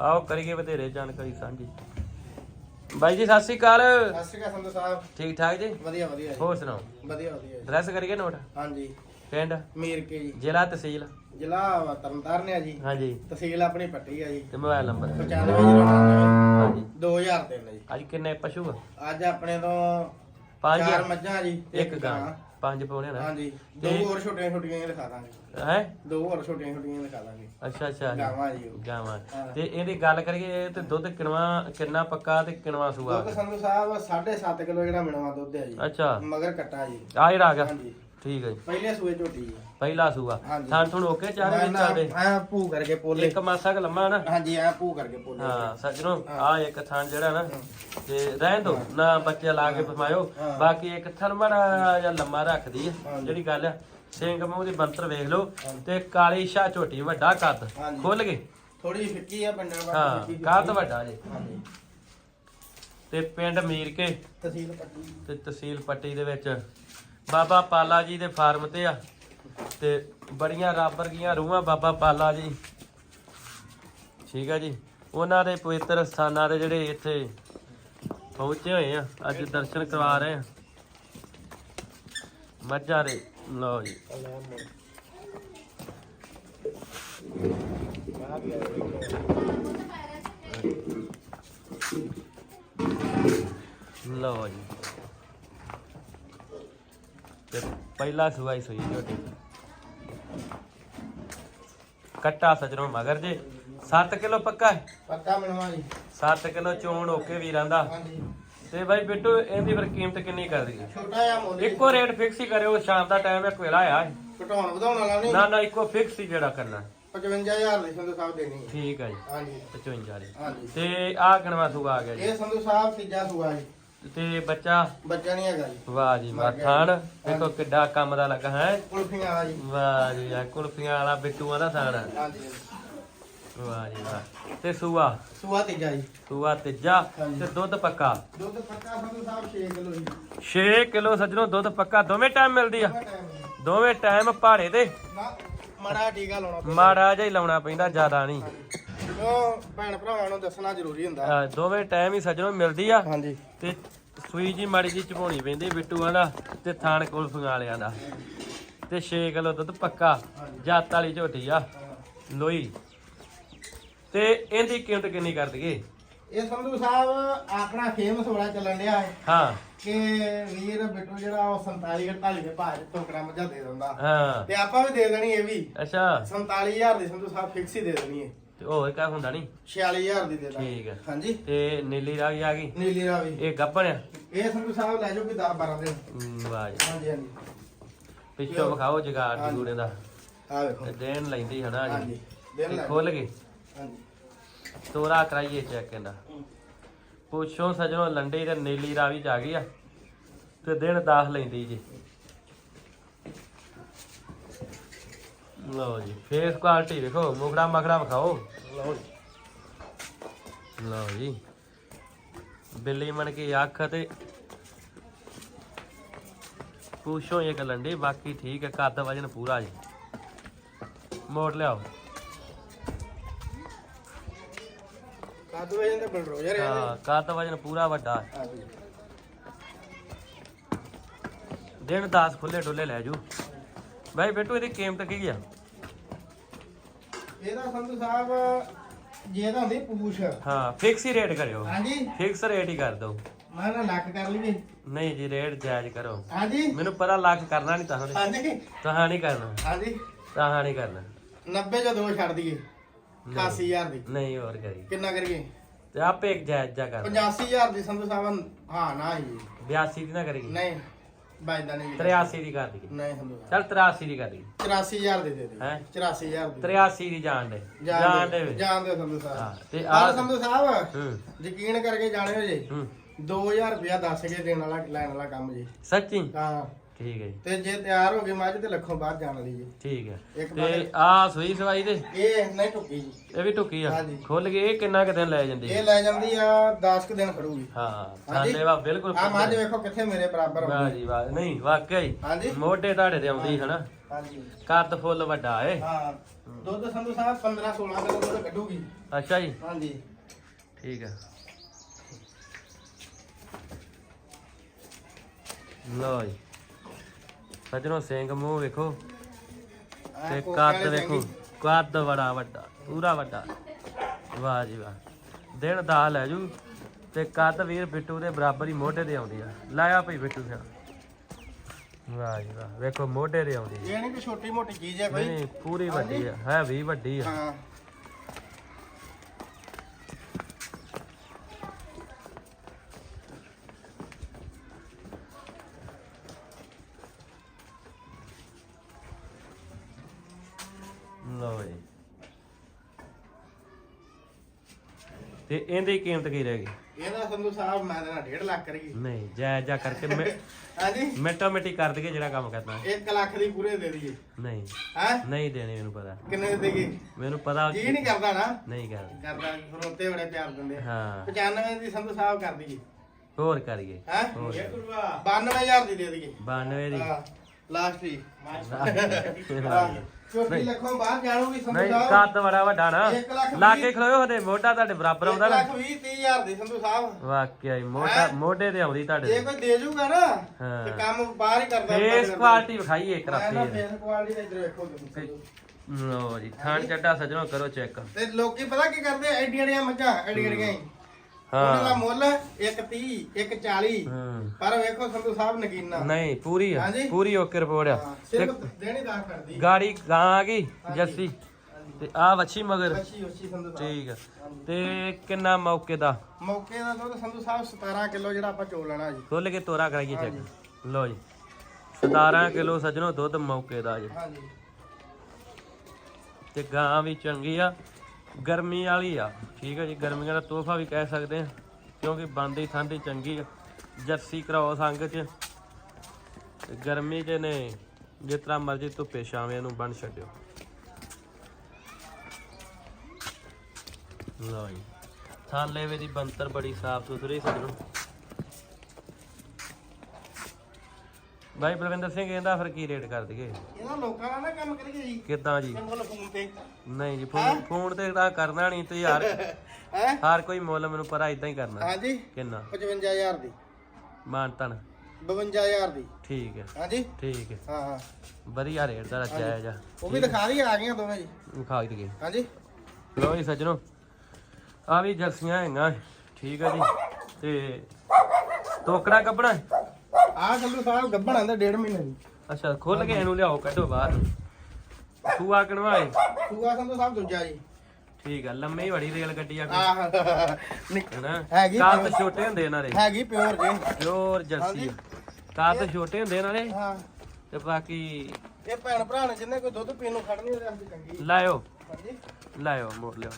ਆਓ ਕਰੀਏ ਵਧੇਰੇ ਜਾਣਕਾਰੀ ਸਾਂਝੀ। ਬਾਈ ਜੀ ਸਤਿ ਸ਼੍ਰੀ ਅਕਾਲ। ਸਤਿ ਸ਼੍ਰੀ ਅਕਾਲ ਸੰਧੂ ਸਾਹਿਬ। ਠੀਕ ਠਾਕ ਜੀ? ਵਧੀਆ ਵਧੀਆ ਜੀ। ਹੋਰ ਸੁਣਾਓ? ਵਧੀਆ ਵਧੀਆ ਜੀ। ਐਡਰੈਸ ਕਰੀਏ ਨੋਟ? ਹਾਂਜੀ। ਪਿੰਡ? ਮੀਰ ਕੇ ਜੀ। ਜ਼ਿਲ੍ਹਾ ਤਹਿਸੀਲ? ਜ਼ਿਲ੍ਹਾ ਤਰਨਤਾਰਨ ਆ ਜੀ। ਹਾਂਜੀ। ਤਹਿਸੀਲ ਆਪਣੀ ਪੱਟੀ ਆ ਜੀ। ਤੇ ਮੋਬਾਈਲ ਨੰਬਰ? 9599 ਹਾਂਜੀ। 2003 ਜੀ। ਅੱਜ ਕਿੰਨੇ ਪਸ਼ੂ ਆ? ਅੱਜ ਆਪਣੇ ਤੋਂ ਪੰਜ ਚਾਰ ਮੱਝਾਂ ਜੀ ਇੱਕ ਗਾਂ। ਪੰਜ ਪਾਉਣੇ ਨਾ ਹਾਂਜੀ ਦੋ ਹੋਰ ਛੋਟੀਆਂ ਛੋਟੀਆਂ ਲਿਖਾ ਦਾਂਗੇ। ਹੈ? ਦੋ ਹੋਰ ਛੋਟੀਆਂ ਛੋਟੀਆਂ ਲਿਖਾ ਦਾਂਗੇ। ਅੱਛਾ ਅੱਛਾ। ਗਾਵਾਂ ਜੀ। ਗਾਵਾਂ। ਤੇ ਇਹਦੀ ਗੱਲ ਕਰੀਏ ਤੇ ਦੁੱਧ ਕਿੰਨਾ ਕਿੰਨਾ ਪੱਕਾ ਤੇ ਕਿੰਨਾ ਸੂਆ? ਦੁੱਧ ਸੰਧੂ ਸਾਹਿਬ 7.5 ਕਿਲੋ ਜਿਹੜਾ ਮਿਲਵਾ ਦੁੱਧ ਹੈ ਜੀ। ਅੱਛਾ। ਮਗਰ ਕੱਟਾ ਜੀ। ਆ ਹੀ ਆ ਗਿਆ। ਹਾਂਜੀ। ਠੀਕ ਹੈ ਜੀ। ਪਹਿਲੇ ਸੂਏ ਝੋਟੀ ਜੀ। ਪਹਿਲਾ ਸੂਆ। ਹਾਂਜੀ। ਥਾਂ ਥੁਣ ਓਕੇ ਚਾਰੇ ਵਿੱਚ ਆਵੇ ਆ ਭੂ ਕਰਕੇ ਪੋਲੇ। ਇੱਕ ਮਾਸਾ ਕ ਲੰਮਾ ਨਾ। ਹਾਂਜੀ ਆ ਭੂ ਕਰਕੇ ਪੋਲੇ। ਹਾਂ ਸੱਜਣੋ ਆ ਇੱਕ ਥਾਂ ਜਿਹੜਾ ਨਾ ਤੇ ਰਹਿਣ ਦੋ ਨਾ ਬੱਚੇ ਲਾ ਕੇ ਫਮਾਇਓ ਹਾਂ। ਬਾਕੀ ਇੱਕ ਥਣ ਬੜਾ ਜਾਂ ਲੰਮਾ ਰੱਖਦੀ ਹੈ। ਜਿਹੜੀ ਗੱਲ ਆ ਸਿੰਘ ਮੂੰਹ ਦੀ ਬੰਤਰ ਵੇਖ ਲਓ ਤੇ ਕਾਲੀ ਸ਼ਾ ਝੋਟੀ ਵੱਡਾ ਕੱਦ ਹਾਂਜੀ। ਖੁੱਲ ਗਏ। ਥੋੜੀ ਜਿਹੀ ਫਿੱਕੀ ਆ ਪਿੰਡਾਂ ਵਾਲੀ ਹਾਂ ਕੱਦ ਵੱਡਾ ਜੇ। ਹਾਂਜੀ। ਤੇ ਪਿੰਡ ਮੀਰ ਕੇ ਤਹਿਸੀਲ ਪੱਟੀ। ਤੇ ਤਹਿਸੀਲ ਪੱਟੀ ਦੇ ਵਿੱਚ ਬਾਬਾ ਪਾਲਾ ਜੀ ਦੇ ਫਾਰਮ ਤੇ ਆ ਤੇ ਬੜੀਆਂ ਰੱਬ ਵਰਗੀਆਂ ਰੂਹਾਂ ਬਾਬਾ ਪਾਲਾ ਜੀ। ਠੀਕ ਆ ਜੀ। ਉਹਨਾਂ ਦੇ ਪਵਿੱਤਰ ਸਥਾਨਾਂ ਦੇ ਜਿਹੜੇ ਇੱਥੇ ਪਹੁੰਚੇ ਹੋਏ ਆ, ਅੱਜ ਦਰਸ਼ਨ ਕਰਵਾ ਰਹੇ ਆ। ਮੱਝਾਂ ਦੇ, ਲਓ ਜੀ। ਲਓ ਜੀ। ਤੇ ਪਹਿਲਾ ਸੁਆਈ ਸੋਈ ਝੋਟੀ ਕੱਟਾ ਸਜਰੋਂ ਮਗਰ ਜੇ। 7 ਕਿਲੋ ਪੱਕਾ ਹੈ? ਪੱਕਾ ਮਿਲਵਾ ਜੀ 7 ਕਿਲੋ ਚੋਣ ਓਕੇ ਵੀਰਾਂ ਦਾ। ਹਾਂਜੀ। ਤੇ ਬਾਈ ਬਿੱਟੂ ਇਹਦੀ ਫਿਰ ਕੀਮਤ ਕਿੰਨੀ ਕਰ ਦਈਏ? ਛੋਟਾ ਜਿਹਾ ਮੁੱਲ ਇੱਕੋ ਰੇਟ ਫਿਕਸ ਹੀ ਕਰਿਓ ਸ਼ਾਮ ਦਾ ਟਾਈਮ ਇੱਕ ਵੇਲਾ ਆ ਘਟਾਉਣ ਵਧਾਉਣ ਵਾਲਾ ਨਹੀਂ। ਨਾ ਨਾ ਇੱਕੋ ਫਿਕਸ ਹੀ ਜਿਹੜਾ ਕਰਨਾ। 55000 ਦੀ ਸੰਧੂ ਸਾਹਿਬ ਦੇਣੀ ਹੈ। ਠੀਕ ਹੈ ਜੀ। ਹਾਂਜੀ। 55 ਵਾਲੀ ਹਾਂਜੀ। ਤੇ ਆ ਗਣਵਾ ਸੂਆ ਆ ਗਿਆ ਜੀ। ਇਹ ਸੰਧੂ ਸਾਹਿਬ ਤੀਜਾ ਸੂਆ ਜੀ। ਤੇ ਬੱਚਾ? ਬੱਚਾ ਨਹੀਂ ਹੈਗਾ ਜੀ। ਵਾਹ ਜੀ ਵਾਹ ਥਾਣ। ਦੇਖੋ ਕਿੱਡਾ ਕੰਮ ਦਾ ਲੱਗਾ ਹੈ? ਕੁਲਫੀਆਂ ਵਾਲਾ ਜੀ। ਵਾਹ ਜੀ ਵਾਹ ਕੁਲਫੀਆਂ ਵਾਲਾ ਬਿੱਟੂਆਂ ਦਾ ਥਾਣ। ਹਾਂਜੀ ਵਾਹ ਜੀ ਵਾਹ। ਤੇ ਸੂਆ? ਸੂਆ ਤੀਜਾ ਜੀ। ਸੂਆ ਤੀਜਾ। ਤੇ ਦੁੱਧ ਪੱਕਾ? ਦੁੱਧ ਪੱਕਾ ਸੰਧੂ ਸਾਹਿਬ 6 ਕਿਲੋ ਜੀ। 6 ਕਿਲੋ ਸੱਜਣੋ ਦੁੱਧ ਪੱਕਾ। ਦੋਵੇਂ ਟਾਈਮ ਮਿਲਦੀ ਆ। ਹੈ? ਦੋਵੇਂ ਟਾਈਮ ਪਹਾੜੇ ਤੇ। ਨਾ ਮੜਾ ਟੀਕਾ ਲਾਉਣਾ ਪੈਂਦਾ। ਮਾੜਾ ਜਿਹਾ ਹੀ ਲਾਉਣਾ ਪੈਂਦਾ ਜ਼ਿਆਦਾ ਨਹੀਂ। ਉਹ ਭੈਣ ਭਰਾਵਾਂ ਨੂੰ ਦੱਸਣਾ ਜ਼ਰੂਰੀ ਹੁੰਦਾ। ਅਹ ਦੋਵੇਂ ਟਾਈਮ ਹੀ ਸੱਜਣੋ ਮਿਲਦੀ ਆ। ਹਾਂਜੀ। ਤੇ ਸੂਈ ਜੀ ਮਾੜੀ ਜੀ ਚਪਾਉਣੀ ਪੈਂਦੀ ਬਿੱਟੂਆਂ ਦਾ ਤੇ ਥਾਣ ਕੁਲਫੀਆਂ ਵਾਲਿਆਂ ਦਾ। ਤੇ 6 ਕਿਲੋ ਦੁੱਧ ਪੱਕਾ ਜੱਤ ਵਾਲੀ ਝੋਟੀ ਆ ਲੋਈ। ਤੇ ਇਹਦੀ ਕੀਮਤ ਕਿੰਨੀ ਕਰ ਦਈਏ? ਇਹ ਸੰਧੂ ਸਾਹਿਬ ਆਪਣਾ ਫੇਮਸ ਬੜਾ ਚੱਲਣ ਡਿਆ ਹੈ ਹਾਂ। ਕਿ ਵੀਰ ਬਿੱਟੂ ਜਿਹੜਾ ਉਹ 47 48 ਦੇ ਭਾਅ ਟੋਕਰਾ ਮੱਝਾਂ ਦੇ ਦਿੰਦਾ। ਹਾਂ। ਤੇ ਆਪਾਂ ਵੀ ਦੇ ਦੇਣੀ ਇਹ ਵੀ। ਅੱਛਾ। 47000 ਦੀ ਸੰਧੂ ਸਾਹਿਬ ਫਿਕਸ ਹੀ ਦੇ ਦੇਣੀ ਹੈ ਤੇ ਹੋਰ ਕਾ ਹੁੰਦਾ ਨਹੀਂ 46000 ਦੀ ਦੇ ਦਾਂਗੇ। ਠੀਕ ਹੈ ਹਾਂਜੀ। ਤੇ ਨੀਲੀ ਰਾਵੀ ਆ ਗਈ? ਨੀਲੀ ਰਾਵੀ। ਇਹ ਗੱਭਣ ਆ? ਇਹ ਸੰਧੂ ਸਾਹਿਬ ਲੈ ਜਾਓ ਵੀ 10 12 ਦਿਨ ਹਮ, ਵਾਹ ਜੀ। ਹਾਂਜੀ ਹਾਂਜੀ। ਪਿੱਛੋਂ ਵਿਖਾਓ ਜਗਾੜ ਦੀ ਗੂੜੇ ਦਾ। ਆ ਵੇਖੋ। ਤੇ ਦੇਣ ਲੈਂਦੀ ਹਨਾ ਜੀ। ਹਾਂਜੀ ਤੇ ਲੈ ਖੁੱਲ ਗਏ ਹਾਂਜੀ। ਤੋਰਾ ਕਰਾਈਏ ਚੈੱਕ ਇਹਦਾ। ਪੁੱਛੋ ਸਜਣੋ ਲੰਡੇ ਤੇ ਨੀਲੀ ਰਾਵੀ ਚ ਆ ਗਈ ਆ। ਤੇ ਦਿਨ 10 ਲੈਂਦੀ ਜੀ। ਲਓ ਜੀ ਫੇਸ ਕੁਆਲਿਟੀ ਵੇਖੋ ਮੁਖੜਾ ਮਖੜਾ ਵਿਖਾਓ। ਲਓ ਜੀ। ਲਓ ਜੀ। ਬਿੱਲੀ ਮਣ ਕੇ ਅੱਖ ਤੇ ਪੁੱਛੋ ਇਹ ਲੰਡੇ ਬਾਕੀ ਠੀਕ ਹੈ ਕੱਦ ਵਜਨ ਪੂਰਾ ਜੀ। ਮੋੜ ਲਿਆਓ। ਕਾਦੂ ਵਜਨ ਤੇ ਹੈ ਹਾਂ ਕੱਦ ਵਜਨ ਪੂਰਾ ਵੱਡਾ ਦਿਨ 10 ਖੁੱਲੇ ਡੁੱਲੇ ਲੈ ਜੂ। ਬਾਈ ਬੇਟੂ ਇਹਦੀ ਕੀਮਤ ਕੀ ਆ? ਇਹਦਾ ਸੰਧੂ ਸਾਹਿਬ ਜੇ ਤਾਂ ਹੁੰਦੀ ਪੂਛ। ਹਾਂ ਫਿਕਸ ਹੀ ਰੇਟ ਕਰਿਓ। ਹਾਂਜੀ। ਫਿਕਸ ਰੇਟ ਹੀ ਕਰ ਦਿਓ। ਮੈਂ ਨਾ ਲੱਕ ਕਰ ਲਈਏ ਨਹੀਂ ਜੀ ਰੇਟ ਜਾਇਜ਼ ਕਰੋ। ਹਾਂਜੀ। ਮੈਨੂੰ ਪਤਾ ਲੱਖ ਕਰਨਾ ਨਹੀਂ ਤਾਂ ਹਾਂਜੀ। ਤਾਂ ਨਹੀਂ ਕਰਨਾ। ਹਾਂਜੀ। ਤਾਂ ਨਹੀਂ ਕਰਨਾ। 90 ਚ ਦੋ ਛੱਡ ਦਈਏ। 81000 ਦੀ। ਨਹੀਂ ਹੋਰ ਕਰੀ ਕਿੰਨਾ ਕਰੀਏ? ਤੇ ਆਪੇ ਇੱਕ ਜਾਇਜ਼ ਜਾ ਕਰ 85000 ਦੀ ਸੰਧੂ ਸਾਹਿਬ ਹਾਂ ਨਾ ਹੀ 82 ਦੀ ਨਾ ਕਰੀਏ। ਨਹੀਂ। ਬਾਇਦਾ ਨਹੀਂ 83 ਦੀ ਕਰ ਦਈਏ। ਨਹੀਂ ਸੰਧੂ ਸਾਹਿਬ ਚੱਲ 83 ਦੀ ਕਰ ਦਈਏ। 84000 ਦੇ ਦੇ ਦੇ। ਹੈਂ? 84000 ਦੀ। 83 ਦੀ ਜਾਣ ਦੇ। ਜਾਣ ਦੇ। ਵੇ। ਜਾਣ ਦੇ ਸੰਧੂ ਹਾਂ, ਸਾਹਿਬ ਤੇ ਆਹ ਆਹ ਸੰਧੂ ਸਾਹਿਬ ਹੂੰ। ਯਕੀਨ ਕਰਕੇ ਜਾਣਿਓ ਜੀ। ਹੂੰ। 2000 ਰੁਪਇਆ ਦੱਸ ਕੇ ਦੇਣ ਵਾਲਾ ਲੈਣ ਵਾਲਾ ਕੰਮ ਜੀ। ਸੱਚੀ? ਹਾਂ। ਠੀਕ ਹੈ ਜੀ। ਤੇ ਜੇ ਤਿਆਰ ਹੋ ਗਈ ਮੱਝ ਤੇ ਲੱਖੋਂ ਬਾਅਦ ਜਾਣ ਵਾਲੀ ਜੀ ਠੀਕ ਹੈ। ਇੱਕ ਤੇ ਆ ਸੂਈ ਸਵਾਈ ਦੇ? ਇਹ ਨਹੀਂ ਟੁੱਕੀ ਜੀ। ਇਹ ਵੀ ਟੁੱਕੀ ਆ। ਹਾਂਜੀ। ਖੁੱਲ ਗਈ ਇਹ ਕਿੰਨਾ ਕੁ ਦਿਨ ਲੈ ਜਾਂਦੀ ਇਹ ਲੈ ਜਾਂਦੀ ਆ 10 ਕੁ ਦਿਨ ਖੜੂਗੀ। ਹਾਂ ਹਾਂਜੀ। ਸਾਡੇ ਵਾ ਬਿਲਕੁਲ ਆ ਮੱਝ ਵੇਖੋ ਕਿੱਥੇ ਮੇਰੇ ਬਰਾਬਰ ਵਾਹ ਜੀ ਵਾਹ ਨਹੀਂ ਵਾਕਿਆ ਹੀ। ਹਾਂਜੀ। ਮੋਢੇ ਤੁਹਾਡੇ ਤੇ ਆਉਂਦੀ ਹਨਾ? ਹਾਂਜੀ। ਕੱਦ ਫੁੱਲ ਵੱਡਾ ਏ। ਹਾਂ। ਦੁੱਧ ਸੰਧੂ ਸਾਹਿਬ 15 16 ਕਿਲੋ ਦੁੱਧ ਕੱਢੂਗੀ। ਅੱਛਾ ਜੀ। ਹਾਂਜੀ। ਠੀਕ ਹੈ ਲਓ ਜੀ। ਸੱਜਣੋ ਸਿੰਘ ਮੂੰਹ ਵੇਖੋ। ਤੇ ਕੱਦ ਵੇਖੋ। ਕੱਦ ਬੜਾ ਵੱਡਾ ਪੂਰਾ ਵੱਡਾ। ਵਾਹ ਜੀ ਵਾਹ। ਦਿਨ ਦਾ ਲੈ ਜੂ। ਤੇ ਕੱਦ ਵੀਰ ਬਿੱਟੂ ਦੇ ਬਰਾਬਰ ਹੀ ਮੋਢੇ ਦੇ ਆਉਂਦੀ ਆ। ਲਾਇਆ ਭਈ ਬਿੱਟੂ ਸਿਆ। ਵਾਹ ਜੀ ਵਾਹ। ਵੇਖੋ ਮੋਢੇ ਦੇ ਆਉਂਦੀ। ਇਹ ਨਹੀਂ ਕਿ ਛੋਟੀ ਮੋਟੀ ਚੀਜ਼ ਹੈ ਕੋਈ? ਨਹੀਂ ਪੂਰੀ ਵੱਡੀ ਆ। ਹੈ ਵੀ ਵੱਡੀ ਆ। ਹਾਂ। ਤੇ ਇਹਦੀ ਕੀਮਤ ਕੀ ਰਹਿ ਗਈ? ਇਹਦਾ ਸੰਧੂ ਸਾਹਿਬ ਮੈਂ ਦੇਣਾ 1.5 ਲੱਖ ਕਰੀ। ਨਹੀਂ ਜਾਇਜ਼ ਜਾ ਕਰਕੇ ਮਿ- ਹਾਂਜੀ? ਮਿੰਟੋ ਮਿੰਟੀ ਕਰ ਦਈਏ ਜਿਹੜਾ ਕੰਮ ਕਰਨਾ। 1 ਲੱਖ ਦੀ ਪੂਰੇ ਦੇ ਦਈਏ। ਨਹੀਂ ਹੈ? ਨਹੀਂ ਦੇਣੇ ਮੈਨੂੰ ਪਤਾ। ਕਿੰਨੇ ਦੇ ਦੇਗੇ ਮੈਨੂੰ ਪਤਾ ਜੀ ਨਹੀਂ ਕਰਦਾ ਨਾ। ਨਹੀਂ ਕਰਦੀ। ਕਰਦਾ ਫਰੋਤੇ ਬੜੇ ਪਿਆਰ ਦਿੰਦੇ ਹਾਂ। 95 ਦੀ ਸੰਧੂ ਸਾਹਿਬ ਕਰ ਦਈਏ। ਹੋਰ ਕਰੀਏ। ਹੈ? ਹੋਰ। 92000 ਦੀ ਦੇ ਦਈਏ। 92 ਦੀ। ਕੱਦ ਬੜਾ ਵੱਡਾ ਨਾ। ਇੱਕ ਲੱਖ ਵੀਹ- ਲਾਗੇ ਖਲੋਇਓ ਉਹਦੇ ਮੋਢਾ ਤੁਹਾਡੇ ਬਰਾਬਰ ਇੱਕ ਆਉਂਦਾ ਨਾ। ਲੱਖ ਵੀਹ, ਤੀਹ ਹਜ਼ਾਰ ਦੀ ਸੰਧੂ ਸਾਹਿਬ। ਵਾਕਿਆ ਹੀ ਮੋਢਾ ਮੋਢੇ ਤੇ ਆਉਂਦੀ ਜੇ ਤੁਹਾਡੇ ਕੋਈ ਦੇ ਜੂਗਾ ਨਾ ਹਾਂ। ਤੇ ਕੰਮ ਬਾਹਰ ਹੀ ਕਰਦਾ ਫੇਸ ਕੁਆਲਿਟੀ ਵਿਖਾਈਏ ਇੱਕ ਮੈਂ ਨਾ ਰਾਤੀ ਫੇਸ ਕੁਆਲਿਟੀ ਦਾ ਇੱਧਰ ਵੇਖੋ ਤੁਸੀਂ। ਲੋ ਜੀ ਥਾਣ ਚੱਡਾ ਸਜਣੋ ਕਰੋ ਚੈੱਕ। ਤੇ ਲੋਕੀ ਪਤਾ ਕੀ ਕਰਦੇ ਆ ਐਡੀਆਂ ਐਡੀਆਂ ਮੱਝਾਂ ਐਡੀਆਂ ਐਡੀਆਂ ਹੀ। ਉਹਨਾਂ ਦਾ ਮੁੱਲ 130 140 ਹੂੰ। ਪਰ ਵੇਖੋ ਸੰਧੂ ਸਾਹਿਬ ਨਗੀਨਾ। ਨਹੀਂ ਪੂਰੀ ਆ ਹਾਂਜੀ। ਪੂਰੀ ਓਕੇ ਰਿਪੋਰਟ ਆ। ਹਾਂ, ਸਿਰਫ ਦੇਣੀ ਦਾ ਕਰਦੀ ਗਾੜੀ ਗਾਂ ਆ ਗਈ। ਜੱਸੀ। ਤੇ ਆ ਵੱਛੀ ਮਗਰ। ਅੱਛੀ ਅੱਛੀ ਸੰਧੂ ਸਾਹਿਬ। ਠੀਕ ਆ। ਤੇ ਕਿੰਨਾ ਮੌਕੇ ਦਾ? ਮੌਕੇ ਦਾ ਦੁੱਧ ਸੰਧੂ ਸਾਹਿਬ 17 ਕਿਲੋ ਜਿਹੜਾ ਆਪਾਂ ਚੋਲ ਲੈਣਾ ਜੀ। ਖੋਲ ਕੇ ਤੋਰਾ ਕਰਾਈਏ ਚੈੱਕ। ਲੋ ਜੀ। 17 ਕਿਲੋ ਸਜਣੋ ਦੁੱਧ ਮੌਕੇ ਦਾ ਜੀ। ਹਾਂਜੀ। ਤੇ ਗਾਂ ਵੀ ਚੰਗੀ ਆ। ਗਰਮੀ ਵਾਲੀ ਆ। ਠੀਕ ਆ ਜੀ, ਗਰਮੀਆਂ ਦਾ ਤੋਹਫਾ ਵੀ ਕਹਿ ਸਕਦੇ ਆ, ਕਿਉਂਕਿ ਬੰਦੀ ਠੰਡੀ ਚੰਗੀ ਆ, ਜਰਸੀ ਕਰਾਓ ਸੰਗ ਚ। ਗਰਮੀ ਚ ਨੇ, ਜਿਸ ਤਰ੍ਹਾਂ ਮਰਜ਼ੀ ਧੁੱਪੇ ਛਾਵੇਂ ਨੂੰ ਬਣ ਛੱਡਿਓ। ਲਓ ਜੀ, ਥਾਲੇ ਵੇ ਦੀ ਬੰਤਰ ਬੜੀ ਸਾਫ਼ ਸੁਥਰੀ ਸਜਣੋ ਭਾਈ ਬਲਵਿੰਦਰ ਸਿੰਘ ਇਹਦਾ ਫਿਰ ਕੀ ਰੇਟ ਕਰ ਦਈਏ? ਇਹਨਾਂ ਲੋਕਾਂ ਨਾਲ ਨਾ ਕੰਮ ਕਰੀਏ ਜੀ। ਕਿੱਦਾਂ ਜੀ? ਮੁੱਲ ਫੋਨ ਤੇ। ਨਹੀਂ ਜੀ ਫੋਨ ਫੋਨ ਤੇ ਤਾਂ ਕਰਨਾ ਨਹੀਂ ਤੇ ਯਾਰ ਹੈ? ਹਰ ਕੋਈ ਮੁੱਲ ਮੈਨੂੰ ਪਤਾ ਇਦਾਂ ਹੀ ਕਰਨਾ। ਹਾਂਜੀ। ਕਿੰਨਾ? 55000 ਦੀ। ਮਾਨਤਨ। 52000 ਦੀ। ਠੀਕ ਹੈ। ਹਾਂਜੀ? ਠੀਕ ਹੈ। ਹਾਂ ਹਾਂ। ਵਧੀਆ ਰੇਟ ਦਾ ਜਾਇਜ਼ ਆ ਉਹ ਵੀ ਦਿਖਾ ਦੀ ਆ ਗਈਆਂ ਦੋਵੇਂ ਜੀ। ਖਾ ਦਈਏ। ਹਾਂਜੀ। ਲੋ ਜੀ ਸੱਜਣੋ ਆ ਵੀ ਜਰਸੀਆਂ ਹੈਗੀਆਂ। ਠੀਕ ਹੈ ਜੀ। ਤੇ ਟੋਕਰਾ ਕੱਪੜਾ। ਆਹ ਸੰਧੂ ਸਾਹਿਬ ਗੱਭਣ ਆਂਦਾ ਡੇਢ ਮਹੀਨੇ ਦੀ। ਅੱਛਾ ਖੁੱਲ ਕੇ ਇਹਨੂੰ ਲਿਆਓ ਕੱਢੋ ਬਾਹਰ। ਸੂਆ ਕਣਵਾਏ ਸੂਆ ਸੰਧੂ ਸਾਹਿਬ ਦੂਜਾ ਜੀ। ਠੀਕ ਆ ਲੰਮੀ ਬੜੀ ਰੇਲ ਗੱਡੀ ਆ ਕੋਈ, ਆਹ ਨਿੱਕ- ਹੈਨਾ? ਹੈਗੀ ਕਾਲ ਛੋਟੇ ਹੁੰਦੇ ਇਹਨਾਂ ਦੇ। ਹੈਗੀ ਪਿਓਰ ਜੀ। ਪਿਓਰ ਜਰਸੀ ਕਾਲ ਛੋਟੇ ਹੁੰਦੇ ਇਹਨਾਂ ਦੇ? ਹਾਂ। ਤੇ ਬਾਕੀ ਇਹ ਭੈਣ ਭਰਾ ਨੇ ਜਿੰਨੇ ਕੋਈ ਦੁੱਧ ਪੀਣ ਨੂੰ ਖੜਨੀ ਉਹਦੇ ਵਾਸਤੇ ਚੰਗੀ। ਲਾਇਓ। ਹਾਂਜੀ। ਲਾਇਓ ਮੋੜ ਲਿਓ।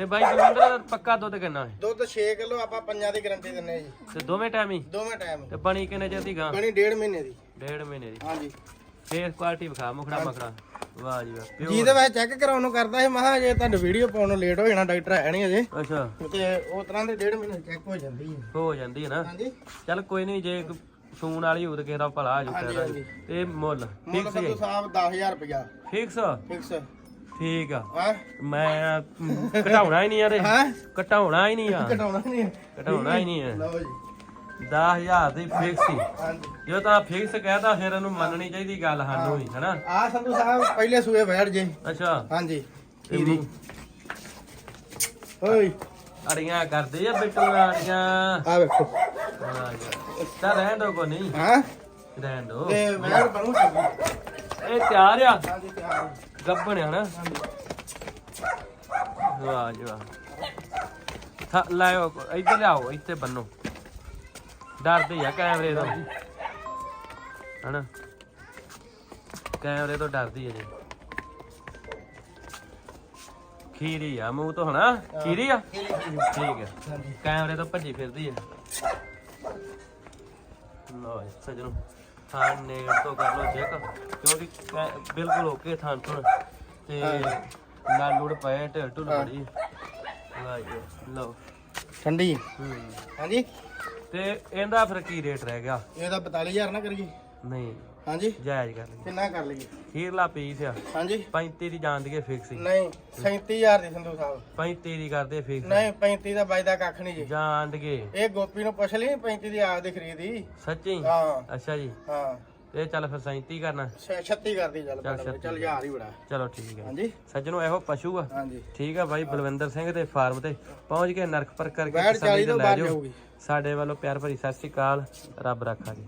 ਤੇ ਬਾਈ ਬਲਵਿੰਦਰ ਪੱਕਾ ਦੁੱਧ ਕਿੰਨਾ ਹੈ? ਦੁੱਧ 6 ਕਿਲੋ ਆਪਾਂ ਪੰਜਾਂ ਦੀ ਗਾਰੰਟੀ ਦਿੰਨੇ ਆ ਜੀ। ਤੇ ਦੋਵੇਂ ਟਾਈਮ ਹੀ? ਦੋਵੇਂ ਟਾਈਮ ਤੇ ਬਣੀ ਕਿੰਨੇ ਚਿਰ ਦੀ ਗਾਂ? ਬਣੀ ਡੇਢ ਮਹੀਨੇ ਦੀ। ਡੇਢ ਮਹੀਨੇ ਦੀ। ਹਾਂਜੀ। ਫੇਸ ਕੁਆਲਿਟੀ ਵਿਖਾ ਮੁਖੜਾ ਮਖੜਾ। ਵਾਹ ਜੀ ਵਾਹ ਜਿਹਦੇ ਵਿੱਚ ਚੈੱਕ ਕਰਾਉਣ ਨੂੰ ਕਰਦਾ ਸੀ ਮਹਾ ਜੇ ਤੁਹਾਡੀ ਵੀਡੀਓ ਪਾਉਣ ਨੂੰ ਲੇਟ ਹੋ ਜਾਣਾ ਡਾਕਟਰ ਹੈ ਨਹੀਂ ਅਜੇ ਅੱਛਾ। ਤੇ ਉਹ ਤਰ੍ਹਾਂ ਦੇ ਡੇਢ ਮਹੀਨੇ ਚੈੱਕ ਹੋ ਜਾਂਦੀ ਹੈ ਹੋ ਜਾਂਦੀ ਹੈ ਨਾ। ਹਾਂਜੀ। ਚੱਲ ਕੋਈ ਨਹੀਂ ਜੇ ਸੂਣ ਵਾਲੀ ਹੋਊ ਤੇ ਕਿਸੇ ਦਾ ਭਲਾ ਆ ਜੂ ਹਾਂਜੀ, ਫਾਇਦਾ ਹਾਂਜੀ। ਤੇ ਮੁੱਲ ਮੁੱਲ ਸਾਹਿਬ 10000 ਰੁਪਇਆ। ਫਿਕਸ ਫਿਕਸ ਠੀਕ ਆ। ਹਾਂ? ਮੈਂ ਮ, ਘਟਾਉਣਾ ਹੀ ਨਹੀਂ ਯਾਰ। ਹਾਂ? ਘਟਾਉਣਾ ਹੀ ਨਹੀਂ ਆ। ਘਟਾਉਣਾ ਨਹੀਂ। ਘਟਾਉਣਾ ਹੀ ਨਹੀਂ ਲਓ ਜੀ। 10000 ਦੀ ਫਿਕਸ ਹੀ ਹਾਂਜੀ। ਜੋ ਤਾਂ ਫਿਕਸ ਕਹਿਤਾ ਫਿਰ ਇਹਨੂੰ ਮੰਨਣੀ ਚਾਹੀਦੀ ਗੱਲ ਸਾਨੂੰ ਹੀ ਹੈਨਾ? ਆ ਸੰਧੂ ਸਾਹਿਬ ਪਹਿਲੇ ਸੂਏ ਬੈਠ ਜੇ। ਅੱਛਾ। ਹਾਂਜੀ। ਖੀਰੀ ਓਏ। ਅੜੀਆਂ ਕਰਦੇ ਆ ਬਿੱਟੂ ਅੜੀਆਂ। ਆ ਵੇਖੋ। ਤਾਂ ਰਹਿਣ ਦੋ ਕੋ ਨਹੀਂ। ਹਾਂ? ਰਹਿਣ ਦੋ। ਤੇ ਬੈਠ ਬਣੂ ਇਹ ਤਿਆਰ ਆ। ਹਾਂਜੀ ਤਿਆਰ ਹੈ। ਗੱਬਣ ਆ ਨਾ। ਵਾਹ ਜੀ ਵਾਹ। ਥਾ ਲਾਓ ਇੱਧਰ ਲਿਆਓ, ਇੱਥੇ ਬੰਨੋ। ਡਰਦੇ ਆ ਕੈਮਰੇ ਤੋਂ। ਹਨਾ? ਕੈਮਰੇ ਤੋਂ ਡਰਦੀ ਹੈ ਜੀ। ਖੀਰੀ ਆ, ਮੂੰਹ ਤੋਂ ਹਨਾ? ਖੀਰੀ ਆ? ਠੀਕ ਹੈ ਕੈਮਰੇ ਤੋਂ ਭੱਜੀ ਫਿਰਦੀ ਹੈ ਲੋ ਸਜਣੋ। ਥਾਂ ਨੇੜ ਤੋਂ ਕਰ ਲੋ ਚੈੱਕ ਕਿਉਂਕਿ ਕੈ- ਬਿਲਕੁਲ ਓਕੇ ਥਾਂ ਤੋਂ। ਤੇ ਲਾਲ ਲੂੜ ਪਏ ਢਿੱਲ ਢੁੱਲ ਬੜੀ। ਠੰਡੀ? ਹੂੰ। ਹਾਂਜੀ? ਤੇ ਇਹਦਾ ਫਿਰ ਕੀ ਰੇਟ ਰਹਿ ਗਿਆ? ਇਹਦਾ 42000 ਨਾ ਕਰੀਏ। ਨਹੀਂ। ਹਾਂਜੀ। ਜਾਇਜ਼ ਕਰ ਲਈ ਕਿੰਨਾ ਕਰ ਲਈਏ? ਹੀਰਲਾ ਪੀਸ ਆ। ਹਾਂਜੀ। 35 ਦੀ ਜਾਣ ਦੀਏ ਫਿਕਸ ਹੀ। ਨਹੀਂ 37000 ਦੀ ਸੰਧੂ ਸਾਹਿਬ। 35 ਦੀ ਕਰਦੇ ਫਿਕਸ ਨਹੀਂ 35 ਦਾ ਬਾਈ ਦਾ ਕੱਖ ਨਹੀਂ ਜੀ। ਜਾਣ ਦੀਏ ਇਹ ਗੋਪੀ ਨੂੰ ਪੁੱਛ ਲਈ 35 ਦੀ ਆਪ ਦੀ ਖਰੀਦੀ ਸੱਚੀ? ਹਾਂ। ਅੱਛਾ ਜੀ। ਹਾਂ। ਇਹ ਚੱਲ ਫਿਰ 37 ਕਰਨਾ। 36 ਕਰਦੀ ਚੱਲ ਚੱਲ ਚੱਲ ਚੱਲ ਯਾਰ ਹੀ ਬੜਾ। ਚਲੋ ਠੀਕ ਹੈ। ਹਾਂਜੀ। ਸੱਜਣੋ ਇਹੋ ਪਸ਼ੂ ਆ। ਹਾਂਜੀ। ਠੀਕ ਆ ਬਾਈ ਬਲਵਿੰਦਰ ਸਿੰਘ ਦੇ ਫਾਰਮ ਤੇ ਪਹੁੰਚ ਕੇ ਨਰਕ ਪਰ ਕਰਕੇ ਬੈਠ ਤਸੱਲੀ 40 ਤੇ ਤੋਂ ਲੈ ਜਾਓ। ਸਾਡੇ ਵੱਲੋਂ ਪਿਆਰ ਭਰੀ ਸਤਿ ਸ਼੍ਰੀ ਅਕਾਲ। ਰੱਬ ਰੱਖਾ ਜੀ।